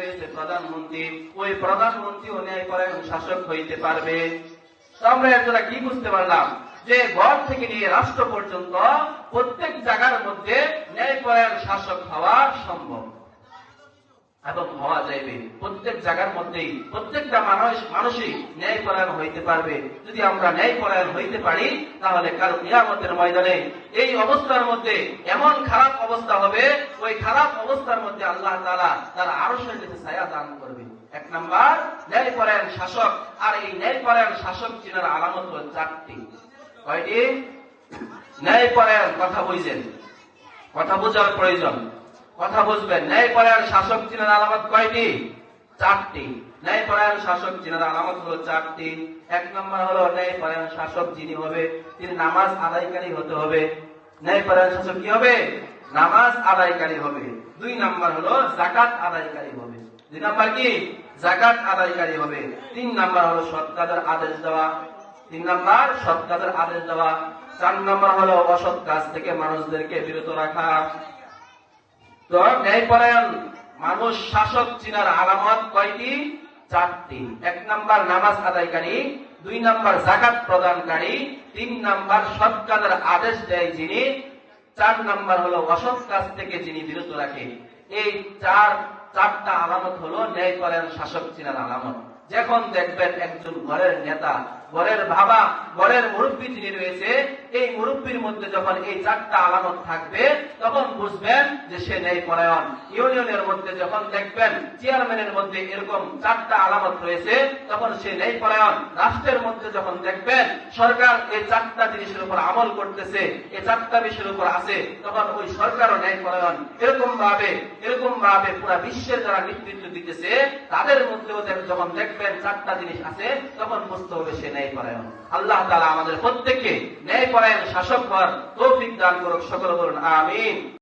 রয়েছে প্রধানমন্ত্রী, ওই প্রধানমন্ত্রী ও ন্যায়পরায়ণ শাসক হইতে পারবে। আমরা দ্বারা কি বুঝতে পারলাম? যে ঘর থেকে নিয়ে রাষ্ট্র পর্যন্ত প্রত্যেক জায়গার মধ্যে ন্যায়পরায়ণ শাসক হওয়া সম্ভব। এবং হওয়া যাইবে। প্রত্যেক জায়গার মধ্যেই, প্রত্যেকটা মানুষ, মানুষই ন্যায়পরায়ণ হইতে পারবে। যদি আমরা ন্যায়পরায়ণ হইতে পারি, তাহলে কাল নিয়ামতের ময়দানে এই অবস্থার মধ্যে এমন খারাপ অবস্থা হবে, ওই খারাপ অবস্থার মধ্যে আল্লাহ তাআলা তার আরও কাছে ছায়া দান করবে এক নাম্বার, ন্যায়পরায়ণ শাসক, আর এই ন্যায়পরায়ণ শাসক চিনার আলামত হল চারটি। কয়টি? ন্যায়পরায়ণ, কথা বুঝছেন কথা বোঝার প্রয়োজন। কথা বুঝবেন। ন্যায়পরায়ণ শাসক চিনার আলামত কয়টি? চারটি। ন্যায়পরায়ণ শাসক চিনার আলামত হলো চারটি। এক নম্বর হলো ন্যায়পরায়ণ শাসক যিনি হবে, তিনি নামাজ আদায়কারী হতে হবে। ন্যায়পরায়ণ শাসক কি হবে? নামাজ আদায়কারী হবে। দুই নাম্বার হলো জাকাত আদায়কারী হবে। দুই নাম্বার কি? জাকাত আদায়কারী হবে। তিন নাম্বার হলো সৎ কাজের আদেশ দেওয়া। তিন নাম্বার সৎ কাজের আদেশ দেওয়া। চার নাম্বার হলো অসৎ কাজ থেকে মানুষদেরকে বিরত রাখা। তো ন্যায়পরায়ণ মানুষ শাসক চিনার আলামত কয়টি? চারটি। এক নাম্বার নামাজ আদায়কারী, দুই নাম্বার জাকাত প্রদানকারী, তিন নাম্বার সৎ কাজের আদেশ দেয় যিনি, চার নাম্বার হলো অসৎ কাজ থেকে যিনি বিরত রাখে। এই চার, চারটা আলামত হলো ন্যায়পরায়ণ শাসক চিনার আলামত। যখন দেখবেন একজন ঘরের নেতা, ঘরের বাবা, ঘরের মুরব্বী যিনি রয়েছে এই মুরব্বীর মধ্যে যখন এই চারটা আলামত থাকবে, তখন বুঝবেন যে সে ন্যায় পরায়ণ ইউনিয়নের মধ্যে যখন দেখবেন চেয়ারম্যানের মধ্যে এরকম চারটা আলামত রয়েছে, তখন সে ন্যায় পরায়ণ রাষ্ট্রের মধ্যে যখন দেখবেন সরকার এই চারটা জিনিসের উপর আমল করতেছে, এই চারটা বিষয়ের উপর আছে, তখন ওই সরকারও ন্যায় পরায়ণ এরকম ভাবে এরকম ভাবে পুরা বিশ্বের যারা নেতৃত্ব দিতেছে, তাদের মধ্যেও যখন দেখবেন চারটা জিনিস আছে, তখন বুঝতে হবে সে ন্যায় পরায়ণ আল্লাহ তালা আমাদের প্রত্যেককে ন্যায় পরায়ণ শাসক হওয়ার তৌফিক দান করুক সকল বলুন আমিন।